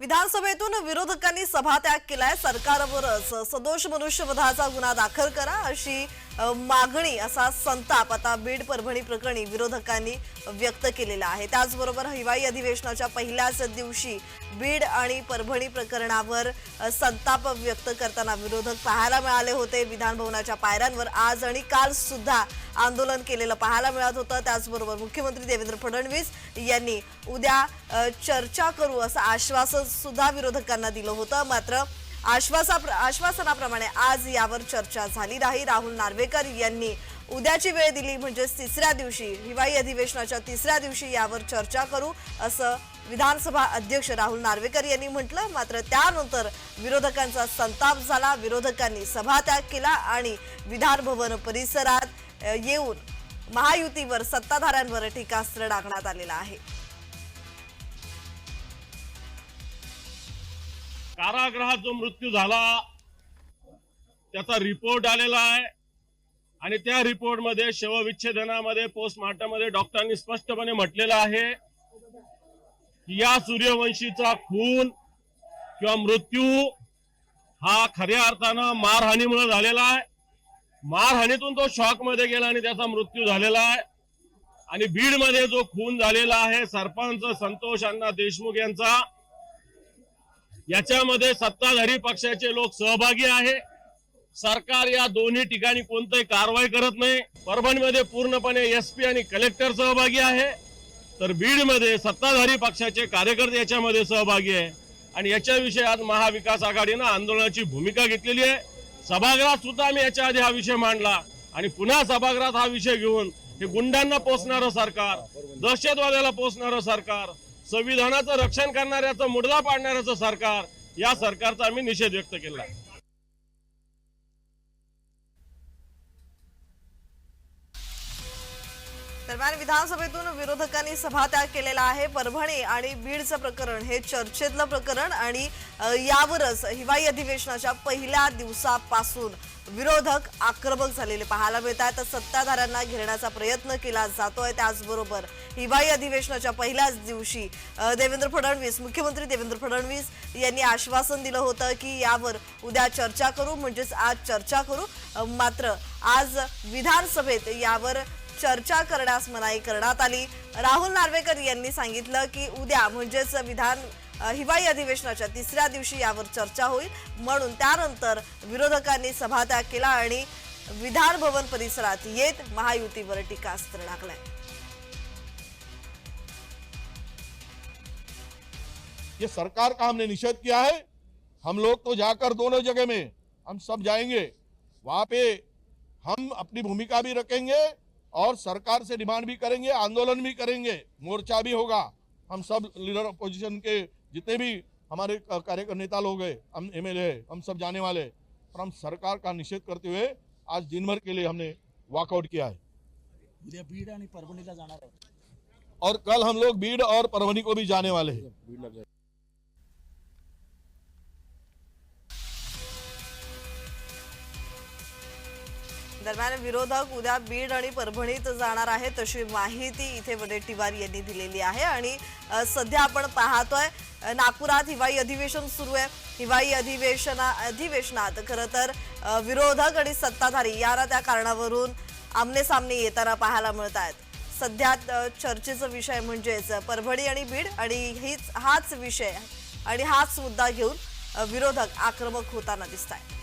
विधानसभेतून विरोधकांनी सभात्याग केलाय. सरकारवरच. सदोष मनुष्यवधाचा गुन्हा दाखल करा अशी मागणी असा संताप आता बीड परभणी प्रकरणी विरोधकांनी व्यक्त केलेला आहे. त्याचबरोबर हिवाळी अधिवेशनाच्या पहिल्याच दिवशी बीड आणि परभणी प्रकरणावर संताप व्यक्त करताना विरोधक पाहायला मिळाले होते. विधानभवनाच्या पायऱ्यांवर आज आणि काल सुद्धा आंदोलन केलेलं पाहायला मिळत होतं. त्याचबरोबर मुख्यमंत्री देवेंद्र फडणवीस यांनी उद्या चर्चा करू असं आश्वासन सुद्धा विरोधकांना दिलं होतं. मात्र आश्वासा आश्वासनाप्रमाणे आज यावर चर्चा झाली. नाही राहुल नार्वेकर यांनी उद्याची वेळ दिली म्हणजेच तिसऱ्या दिवशी हिवाळी अधिवेशनाच्या तिसऱ्या दिवशी यावर चर्चा करू असं विधानसभा अध्यक्ष राहुल नार्वेकर यांनी म्हटलं. मात्र त्यानंतर विरोधकांचा संताप झाला. विरोधकांनी सभात्याग केला आणि विधानभवन परिसरात येऊन महायुतीवर सत्ताधाऱ्यांवर टीकास्त्र डागण्यात आलेला आहे. कारागृहात जो मृत्यू झाला. त्याचा रिपोर्ट आलेला आहे. आणि त्या रिपोर्टमध्ये शवविच्छेदनामध्ये पोस्टमार्टममध्ये डॉक्टरांनी स्पष्टपणे म्हटलेलं आहे की या सूर्यवंशीचा खून किंवा मृत्यू हा खऱ्या अर्थानं मारहाणीमुळे झालेला आहे. मारहाणीतून तो शॉकमध्ये गेला आणि त्याचा मृत्यू झालेला आहे. आणि बीडमध्ये जो खून झालेला आहे सरपंच संतोष अण्णा देशमुख यांचा याच्यामध्ये सत्ताधारी पक्षाचे लोक सहभागी आहे. सरकार या दोन्ही ठिकाणी कोणतीही कारवाई करत नाही. परभणीमध्ये पूर्णपणे एसपी आणि कलेक्टर सहभागी आहे. तर बीडमध्ये सत्ताधारी पक्षाचे कार्यकर्ते याच्यामध्ये सहभागी आहे. आणि याच्याविषयी आज महाविकास आघाडीनं आंदोलनाची भूमिका घेतलेली आहे. सभागृहात सुद्धा आम्ही याच्या आधी हा विषय मांडला. आणि पुन्हा सभागृहात हा विषय घेऊन हे गुंडांना पोचणारं सरकार दहशतवाद्याला पोचणारं सरकार संविधानाचं रक्षण करणाऱ्याचं मुडदा पाडणाऱ्याचं सरकार या सरकारचा आम्ही निषेध व्यक्त केला. दरम्यान विधानसभेतून विरोधकांनी सभात्याग केलेला आहे. परभणी आणि बीडचं प्रकरण हे चर्चेतलं प्रकरण आणि यावरच हिवाळी अधिवेशनाच्या पहिल्या दिवसापासून विरोधक आक्रमक झालेले पाहायला मिळत आहेत तर सत्ताधाऱ्यांना घेरण्याचा प्रयत्न केला जातोय. त्याचबरोबर हिवाळी अधिवेशनाच्या पहिल्याच दिवशी देवेंद्र फडणवीस मुख्यमंत्री देवेंद्र फडणवीस यांनी आश्वासन दिलं होतं की यावर उद्या चर्चा करू. म्हणजेच आज चर्चा करू. मात्र आज विधानसभेत यावर चर्चा करण्यास मनाई करण्यात आली. राहुल नार्वेकर यांनी सांगितलं की उद्या म्हणजेच विधान हिवाळी अधिवेशनाच्या तिसऱ्या दिवशी यावर चर्चा होईल. म्हणून त्यानंतर विरोधकांनी सभात्याग केला आणि विधान भवन परिसरात येत महायुतीवर टीकास्त्र टाकलंय ये सरकार का हमने निषेध किया है? हम लोग तो जाकर दोनों जगह में हम सब जाएंगे। वहां पे हम अपनी भूमिका भी रखेंगे और सरकार से डिमांड भी करेंगे आंदोलन भी करेंगे। मोर्चा भी होगा। हम सब लीडर अपोजिशन के जितने भी हमारे कार्यकर नेता लोग हैं हम एमएलए हम सब जाने वाले और हम सरकार का निषेध करते हुए आज दिन भर के लिए हमने वॉकआउट किया है। उद्या बीड आणि परभणीला जाणार आहे और कल हम लोग बीड और परभणी को भी जाने वाले हैं। दरम्यान विरोधक उद्या बीड आणि परभणीत जाणार आहेत तशी माहिती इथे वडेट्टीवार यांनी दिलेली आहे. आणि सध्या आपण पाहतोय नागपुरात हिवाळी अधिवेशन सुरू आहे. हिवाळी अधिवेशना अधिवेशनात खरं तर विरोधक आणि सत्ताधारी याला त्या कारणावरून आमने सामने येताना पाहायला मिळत आहेत. सध्या चर्चेचा विषय म्हणजेच परभणी आणि बीड आणि हीच हाच विषय आणि हाच मुद्दा घेऊन विरोधक आक्रमक होताना दिसत आहेत